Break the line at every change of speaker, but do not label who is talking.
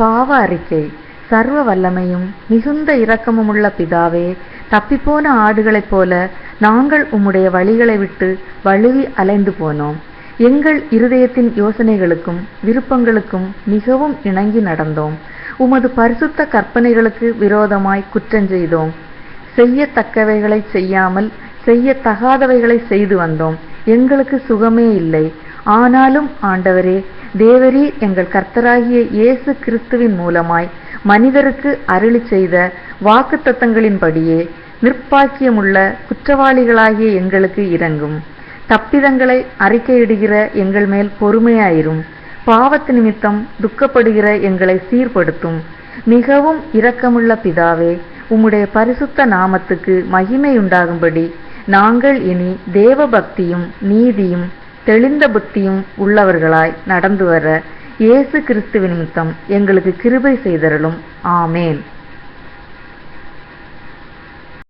பாவ அறிக்கை சர்வ வல்லமையும் மிகுந்த இரக்கமுமுள்ள பிதாவே தப்பிப்போன ஆடுகளைப் போல நாங்கள் உம்முடைய வழிகளை விட்டு வழுவி அலைந்து போனோம். எங்கள் இருதயத்தின் யோசனைகளுக்கும் விருப்பங்களுக்கும் மிகவும் இணங்கி நடந்தோம். உமது பரிசுத்த கற்பனைகளுக்கு விரோதமாய் குற்றஞ்செய்தோம் செய்யத்தக்கவைகளை செய்யாமல் செய்யத்தகாதவைகளை செய்து வந்தோம். எங்களுக்கு சுகமே இல்லை. ஆனாலும் ஆண்டவரே தேவரீர் எங்கள் கர்த்தராகிய இயேசு கிறிஸ்துவின் மூலமாய் மனிதருக்கு அருளி செய்த வாக்குத்தத்தங்களின்படியே நிற்பாக்கியமுள்ள குற்றவாளிகளாகிய எங்களுக்கு இறங்கும் தப்பிதங்களை அறிக்கையிடுகிற எங்கள் மேல் பொறுமையாயிரும். பாவத்து நிமித்தம் துக்கப்படுகிற எங்களை சீர்படுத்தும். மிகவும் இரக்கமுள்ள பிதாவே உம்முடைய பரிசுத்த நாமத்துக்கு மகிமையுண்டாகும்படி நாங்கள் இனி தேவ பக்தியும் நீதியும் தெளிந்த புத்தியும் உள்ளவர்களாய் நடந்து வர இயேசு கிறிஸ்துவின் நிமித்தம் எங்களுக்கு கிருபை செய்தருளும். ஆமேன்.